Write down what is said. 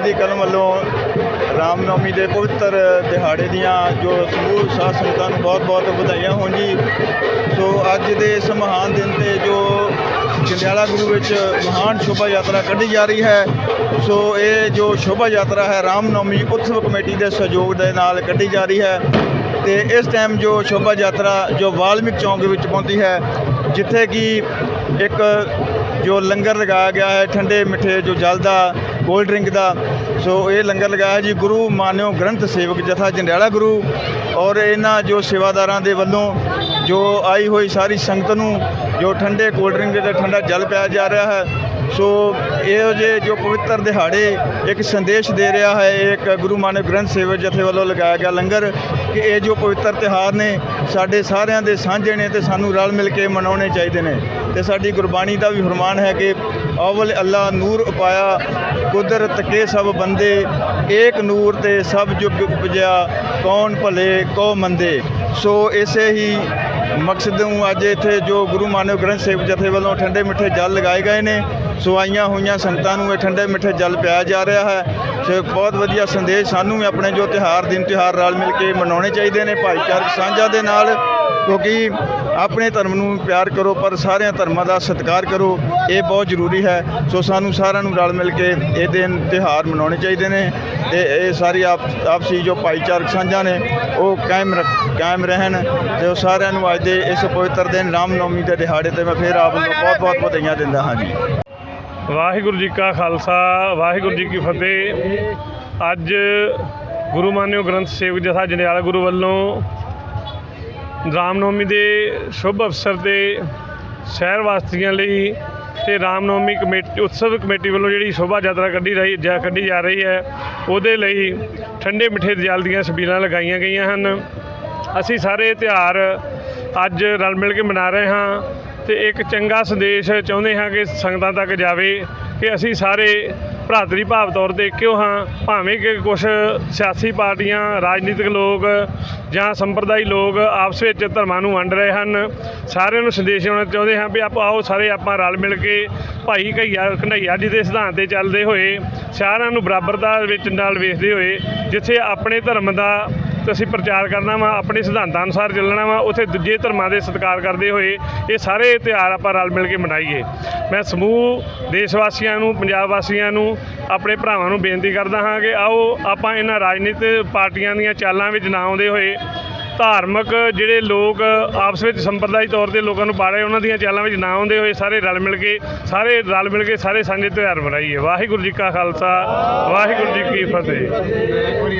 ਦੀ ਕਲਮ ਵੱਲੋਂ ਰਾਮਨਵਮੀ ਦੇ ਪਵਿੱਤਰ ਦਿਹਾੜੇ ਦੀਆਂ ਜੋ ਸਮੂਹ ਸਾਧ ਸੰਗਤਾਂ ਨੂੰ ਬਹੁਤ-ਬਹੁਤ ਵਧਾਈਆਂ ਹੋਣ ਜੀ। ਸੋ ਅੱਜ ਦੇ ਇਸ ਮਹਾਨ ਦਿਨ ਤੇ ਜੋ ਜੰਡਿਆਲਾ ਗੁਰੂ ਵਿੱਚ ਮਹਾਨ ਸ਼ੋਭਾ ਯਾਤਰਾ ਕੱਢੀ ਜਾ ਰਹੀ ਹੈ, ਸੋ ਇਹ ਜੋ ਸ਼ੋਭਾ ਯਾਤਰਾ ਹੈ ਰਾਮਨਵਮੀ ਉਤਸਵ ਕਮੇਟੀ ਦੇ ਸਹਿਯੋਗ ਦੇ ਨਾਲ ਕੱਢੀ ਜਾ ਰਹੀ ਹੈ ਤੇ ਇਸ ਟਾਈਮ ਜੋ ਸ਼ੋਭਾ ਯਾਤਰਾ ਜੋ ਵਾਲਮੀਕ ਚੌਂਕ ਵਿੱਚ ਪਹੁੰਚੀ ਹੈ, ਜਿੱਥੇ ਕਿ ਇੱਕ ਜੋ ਲੰਗਰ ਲਗਾਇਆ ਗਿਆ ਹੈ, ਠੰਡੇ ਮਿੱਠੇ ਜੋ ਜਲ ਦਾ ਕੋਲਡ ਡਰਿੰਕ ਦਾ। ਸੋ ਇਹ ਲੰਗਰ ਲਗਾਇਆ ਜੀ ਗੁਰੂ ਮਾਨਿਓ ਗ੍ਰੰਥ ਸੇਵਕ ਜਥਾ ਜੰਡਿਆਲਾ ਗੁਰੂ ਔਰ ਇਹਨਾਂ ਜੋ ਸੇਵਾਦਾਰਾਂ ਦੇ ਵੱਲੋਂ ਜੋ ਆਈ ਹੋਈ ਸਾਰੀ ਸੰਗਤ ਨੂੰ ਜੋ ਠੰਡੇ ਕੋਲਡ ਡਰਿੰਕ ਤੇ ਠੰਡਾ ਜਲ ਪਿਆ ਜਾ ਰਿਹਾ ਹੈ। ਸੋ ਇਹੋ ਜਿਹੇ ਜੋ ਪਵਿੱਤਰ ਦਿਹਾੜੇ ਇੱਕ ਸੰਦੇਸ਼ ਦੇ ਰਿਹਾ ਹੈ, ਇਹ ਇੱਕ ਗੁਰੂ ਮਾਨਵ ਗ੍ਰੰਥ ਸੇਵਕ ਜਥੇ ਵੱਲੋਂ ਲਗਾਇਆ ਗਿਆ ਲੰਗਰ ਕਿ ਇਹ ਜੋ ਪਵਿੱਤਰ ਤਿਹਾਰ ਨੇ, ਸਾਡੇ ਸਾਰਿਆਂ ਦੇ ਸਾਂਝੇ ਨੇ ਤੇ ਸਾਨੂੰ ਰਲ ਮਿਲ ਕੇ ਮਨਾਉਣੇ ਚਾਹੀਦੇ ਨੇ। ਤੇ ਸਾਡੀ ਗੁਰਬਾਣੀ ਦਾ ਵੀ ਫਰਮਾਨ ਹੈ ਕਿ ਅਵਲ ਅੱਲਾ ਨੂਰ ਉਪਾਇਆ, ਕੁਦਰਤ ਕੇ ਸਭ ਬੰਦੇ, ਏਕ ਨੂਰ ਤੇ ਸਭ ਜੁਗ ਉਪਜਿਆ, ਕੌਣ ਭਲੇ, ਕੋ ਮੰਦੇ। ਸੋ ਇਸੇ ਹੀ ਮਕਸਦ ਨੂੰ ਅੱਜ ਇੱਥੇ ਜੋ ਗੁਰੂ ਮਾਨਵ ਗ੍ਰੰਥ ਸੇਵਕ ਜਥੇ ਵੱਲੋਂ ਠੰਡੇ ਮਿੱਠੇ ਜਲ ਲਗਾਏ ਗਏ ਨੇ ਸੋ ਆਈਆਂ ਹੋਈਆਂ ਸੰਗਤਾਂ ਨੂੰ ਇਹ ਠੰਡੇ ਮਿੱਠੇ ਜਲ ਪਿਆਇਆ ਜਾ ਰਿਹਾ ਹੈ। ਸੋ ਬਹੁਤ ਵਧੀਆ ਸੰਦੇਸ਼ ਸਾਨੂੰ ਵੀ ਆਪਣੇ ਜੋ ਤਿਹਾਰ ਦਿਨ ਤਿਹਾਰ ਰਲ ਮਿਲ ਕੇ ਮਨਾਉਣੇ ਚਾਹੀਦੇ ਨੇ, ਭਾਈਚਾਰਕ ਸਾਂਝਾ ਦੇ ਨਾਲ। ਕਿਉਂਕਿ ਆਪਣੇ ਧਰਮ ਨੂੰ ਪਿਆਰ ਕਰੋ, ਪਰ ਸਾਰਿਆਂ ਧਰਮਾਂ ਦਾ ਸਤਿਕਾਰ ਕਰੋ, ਇਹ ਬਹੁਤ ਜ਼ਰੂਰੀ ਹੈ। ਸੋ ਸਾਨੂੰ ਸਾਰਿਆਂ ਨੂੰ ਰਲ ਮਿਲ ਕੇ ਇਹ ਦਿਨ ਤਿਹਾਰ ਮਨਾਉਣੇ ਚਾਹੀਦੇ ਨੇ ਤੇ ਇਹ ਸਾਰੀ ਆਪ, ਆਪਸੀ ਜੋ ਭਾਈਚਾਰਕ ਸਾਂਝਾ ਨੇ, ਉਹ ਕਾਇਮ ਰੱਖ- ਕਾਇਮ ਰਹਿਣ ਤੇ ਉਹ ਸਾਰਿਆਂ ਨੂੰ ਅੱਜ ਦੇ ਇਸ ਪਵਿੱਤਰ ਦਿਨ ਰਾਮਨਵਮੀ ਦੇ ਦਿਹਾੜੇ ਤੇ ਮੈਂ ਫਿਰ ਆਪ ਨੂੰ ਬਹੁਤ ਬਹੁਤ ਵਧਾਈਆਂ ਦਿੰਦਾ ਹਾਂ ਜੀ। ਵਾਹਿਗੁਰੂ ਜੀ ਕਾ ਖਾਲਸਾ, ਵਾਹਿਗੁਰੂ ਜੀ ਕੀ ਫਤਿਹ। ਅੱਜ ਗੁਰੂ ਮਾਨਿਓ ਗ੍ਰੰਥ ਸੇਵਕ ਜਥਾ ਜੰਡਿਆਲਾ ਗੁਰੂ ਵੱਲੋਂ ਰਾਮਨਵਮੀ ਦੇ ਸ਼ੁਭ ਅਵਸਰ ਤੇ ਸ਼ਹਿਰ ਵਾਸੀਆਂ ਲਈ ਤੇ ਰਾਮਨਵਮੀ ਕਮੇਟੀ, ਉਤਸਵ ਕਮੇਟੀ ਵੱਲੋਂ ਜਿਹੜੀ ਸ਼ੋਭਾ ਯਾਤਰਾ ਕੱਢੀ ਰਹੀ, ਜਾਂ ਕੱਢੀ ਜਾ ਰਹੀ ਹੈ, ਉਹਦੇ ਲਈ ਠੰਡੇ ਮਿੱਠੇ ਜਲ ਦੀਆਂ ਸਬੀਲਾਂ ਲਗਾਈਆਂ ਗਈਆਂ ਹਨ। ਅਸੀਂ ਸਾਰੇ ਤਿਉਹਾਰ ਅੱਜ ਰਲ ਮਿਲ ਕੇ ਮਨਾ ਰਹੇ ਹਾਂ ਤੇ ਇੱਕ ਚੰਗਾ ਸੰਦੇਸ਼ ਚਾਹੁੰਦੇ ਹਾਂ ਕਿ ਸੰਗਤਾਂ ਤੱਕ ਜਾਵੇ ਕਿ ਅਸੀਂ ਸਾਰੇ ਭਰਾਤਰੀ ਭਾਵ ਤੌਰ ਤੇ ਕਿਉਂ ਹਾਂ, ਭਾਵੇਂ ਕਿ ਕੁਝ ਸਿਆਸੀ ਪਾਰਟੀਆਂ, ਰਾਜਨੀਤਿਕ ਲੋਕ ਜਾਂ ਸੰਪਰਦਾਈ ਲੋਕ ਆਪਸ ਵਿੱਚ ਧਰਮਾਂ ਨੂੰ ਵੰਡ ਰਹੇ ਹਨ। ਸਾਰਿਆਂ ਨੂੰ ਸੰਦੇਸ਼ ਦੇਣਾ ਚਾਹੁੰਦੇ ਹਾਂ ਵੀ ਆਪਾਂ ਆਓ, ਸਾਰੇ ਆਪਾਂ ਰਲ ਮਿਲ ਕੇ ਭਾਈ ਘਈਆ ਕਨਈਆ ਜੀ ਦੇ ਸਿਧਾਂਤ ਤੇ ਚੱਲਦੇ ਹੋਏ, ਸਾਰਿਆਂ ਨੂੰ ਬਰਾਬਰਤਾ ਵਿੱਚ ਨਾਲ ਵੇਖਦੇ ਹੋਏ, ਜਿੱਥੇ ਆਪਣੇ ਧਰਮ ਦਾ ਤੇ ਅਸੀਂ ਪ੍ਰਚਾਰ ਕਰਨਾ ਵਾ, ਆਪਣੇ ਸਿਧਾਂਤਾਂ ਅਨੁਸਾਰ ਚੱਲਣਾ ਵਾ, ਉੱਥੇ ਦੂਜੇ ਧਰਮਾਂ ਦੇ ਸਤਿਕਾਰ ਕਰਦੇ ਹੋਏ ਇਹ ਸਾਰੇ ਤਿਉਹਾਰ ਆਪਾਂ ਰਲ ਮਿਲ ਕੇ ਮਨਾਈਏ। ਮੈਂ ਸਮੂਹ ਦੇਸ਼ ਵਾਸੀਆਂ ਨੂੰ, ਪੰਜਾਬ ਵਾਸੀਆਂ ਨੂੰ, ਆਪਣੇ ਭਰਾਵਾਂ ਨੂੰ ਬੇਨਤੀ ਕਰਦਾ ਹਾਂ ਕਿ ਆਓ, ਆਪਾਂ ਇਹਨਾਂ ਰਾਜਨੀਤਿਕ ਪਾਰਟੀਆਂ ਦੀਆਂ ਚਾਲਾਂ ਵਿੱਚ ਨਾ ਆਉਂਦੇ ਹੋਏ, ਧਾਰਮਿਕ ਜਿਹੜੇ ਲੋਕ ਆਪਸ ਵਿੱਚ ਸੰਪਰਦਾਇ ਤੌਰ ਤੇ ਲੋਕਾਂ ਨੂੰ ਬਾੜੇ ਉਹਨਾਂ ਦੀਆਂ ਚਾਲਾਂ ਵਿੱਚ ਨਾ ਆਉਂਦੇ ਹੋਏ ਸਾਰੇ ਰਲ ਮਿਲ ਕੇ, ਸਾਰੇ ਰਲ ਮਿਲ ਕੇ ਸਾਰੇ ਸਾਂਝੇ ਤਿਉਹਾਰ ਮਨਾਈਏ। ਵਾਹਿਗੁਰੂ ਜੀ ਕਾ ਖਾਲਸਾ, ਵਾਹਿਗੁਰੂ ਜੀ ਕੀ ਫਤਿਹ।